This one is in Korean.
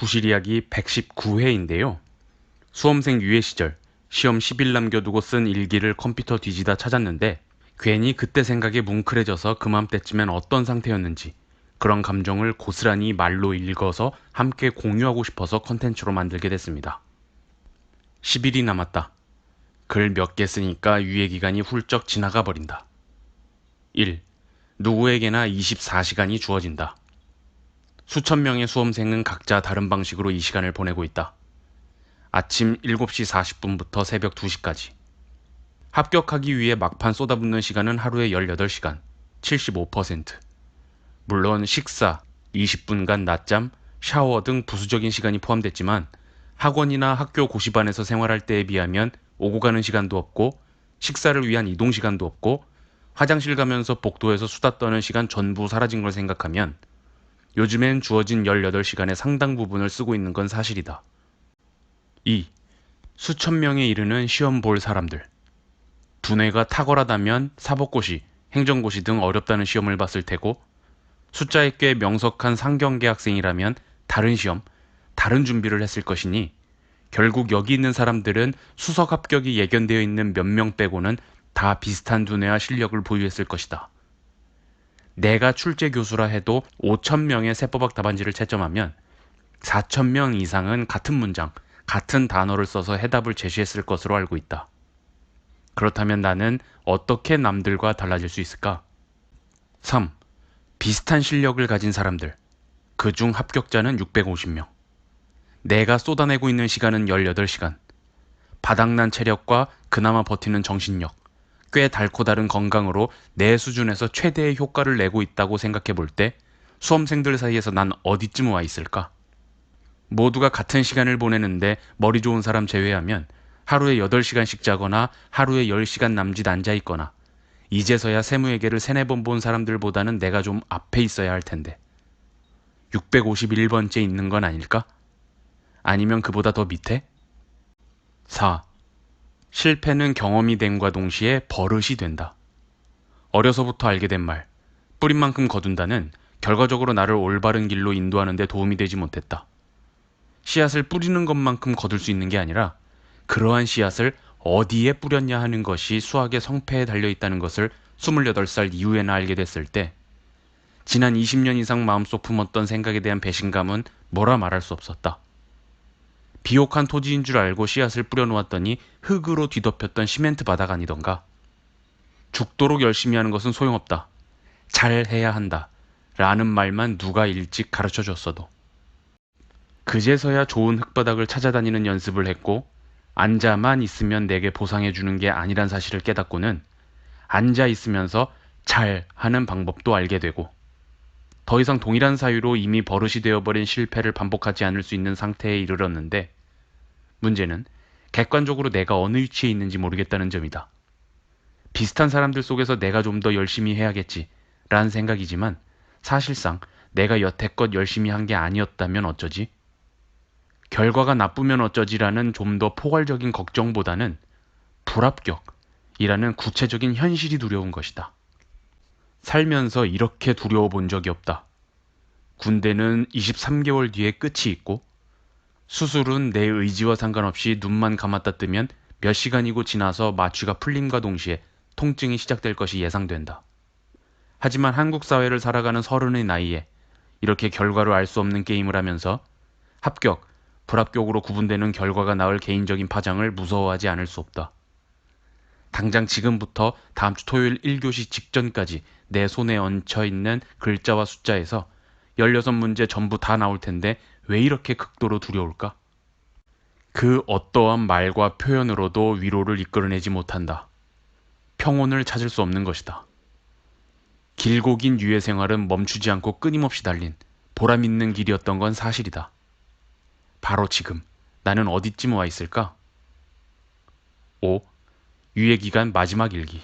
구실 이야기 119회인데요. 수험생 유예 시절 시험 10일 남겨두고 쓴 일기를 컴퓨터 뒤지다 찾았는데 괜히 그때 생각에 뭉클해져서 그맘때쯤엔 어떤 상태였는지 그런 감정을 고스란히 말로 읽어서 함께 공유하고 싶어서 컨텐츠로 만들게 됐습니다. 10일이 남았다. 글 몇 개 쓰니까 유예 기간이 훌쩍 지나가 버린다. 1. 누구에게나 24시간이 주어진다. 수천 명의 수험생은 각자 다른 방식으로 이 시간을 보내고 있다. 아침 7시 40분부터 새벽 2시까지. 합격하기 위해 막판 쏟아붓는 시간은 하루에 18시간, 75%. 물론 식사, 20분간 낮잠, 샤워 등 부수적인 시간이 포함됐지만 학원이나 학교 고시반에서 생활할 때에 비하면 오고 가는 시간도 없고 식사를 위한 이동 시간도 없고 화장실 가면서 복도에서 수다 떠는 시간 전부 사라진 걸 생각하면 요즘엔 주어진 18시간의 상당 부분을 쓰고 있는 건 사실이다. 2. 수천 명에 이르는 시험 볼 사람들. 두뇌가 탁월하다면 사법고시, 행정고시 등 어렵다는 시험을 봤을 테고 숫자에 꽤 명석한 상경계 학생이라면 다른 시험, 다른 준비를 했을 것이니 결국 여기 있는 사람들은 수석 합격이 예견되어 있는 몇 명 빼고는 다 비슷한 두뇌와 실력을 보유했을 것이다. 내가 출제 교수라 해도 5천 명의 세법학 답안지를 채점하면 4천 명 이상은 같은 문장, 같은 단어를 써서 해답을 제시했을 것으로 알고 있다. 그렇다면 나는 어떻게 남들과 달라질 수 있을까? 3. 비슷한 실력을 가진 사람들. 그 중 합격자는 650명. 내가 쏟아내고 있는 시간은 18시간. 바닥난 체력과 그나마 버티는 정신력, 꽤 달고 다른 건강으로 내 수준에서 최대의 효과를 내고 있다고 생각해 볼 때 수험생들 사이에서 난 어디쯤 와 있을까? 모두가 같은 시간을 보내는데 머리 좋은 사람 제외하면 하루에 8시간씩 자거나 하루에 10시간 남짓 앉아 있거나 이제서야 세무회계를 세네 번 본 사람들보다는 내가 좀 앞에 있어야 할 텐데 651번째 있는 건 아닐까? 아니면 그보다 더 밑에? 4. 실패는 경험이 됨과 동시에 버릇이 된다. 어려서부터 알게 된 말, 뿌린 만큼 거둔다는 결과적으로 나를 올바른 길로 인도하는 데 도움이 되지 못했다. 씨앗을 뿌리는 것만큼 거둘 수 있는 게 아니라 그러한 씨앗을 어디에 뿌렸냐 하는 것이 수학의 성패에 달려 있다는 것을 28살 이후에나 알게 됐을 때 지난 20년 이상 마음속 품었던 생각에 대한 배신감은 뭐라 말할 수 없었다. 비옥한 토지인 줄 알고 씨앗을 뿌려놓았더니 흙으로 뒤덮였던 시멘트 바닥 아니던가. 죽도록 열심히 하는 것은 소용없다. 잘해야 한다. 라는 말만 누가 일찍 가르쳐 줬어도. 그제서야 좋은 흙바닥을 찾아다니는 연습을 했고, 앉아만 있으면 내게 보상해 주는 게 아니란 사실을 깨닫고는 앉아 있으면서 잘 하는 방법도 알게 되고, 더 이상 동일한 사유로 이미 버릇이 되어버린 실패를 반복하지 않을 수 있는 상태에 이르렀는데 문제는 객관적으로 내가 어느 위치에 있는지 모르겠다는 점이다. 비슷한 사람들 속에서 내가 좀 더 열심히 해야겠지 라는 생각이지만 사실상 내가 여태껏 열심히 한 게 아니었다면 어쩌지? 결과가 나쁘면 어쩌지라는 좀 더 포괄적인 걱정보다는 불합격이라는 구체적인 현실이 두려운 것이다. 살면서 이렇게 두려워 본 적이 없다. 군대는 23개월 뒤에 끝이 있고 수술은 내 의지와 상관없이 눈만 감았다 뜨면 몇 시간이고 지나서 마취가 풀림과 동시에 통증이 시작될 것이 예상된다. 하지만 한국 사회를 살아가는 서른의 나이에 이렇게 결과를 알수 없는 게임을 하면서 합격, 불합격으로 구분되는 결과가 나올 개인적인 파장을 무서워하지 않을 수 없다. 당장 지금부터 다음 주 토요일 1교시 직전까지 내 손에 얹혀 있는 글자와 숫자에서 16문제 전부 다 나올 텐데 왜 이렇게 극도로 두려울까? 그 어떠한 말과 표현으로도 위로를 이끌어내지 못한다. 평온을 찾을 수 없는 것이다. 길고 긴 유해 생활은 멈추지 않고 끊임없이 달린 보람 있는 길이었던 건 사실이다. 바로 지금 나는 어디쯤 와 있을까? 5. 유예 기간 마지막 일기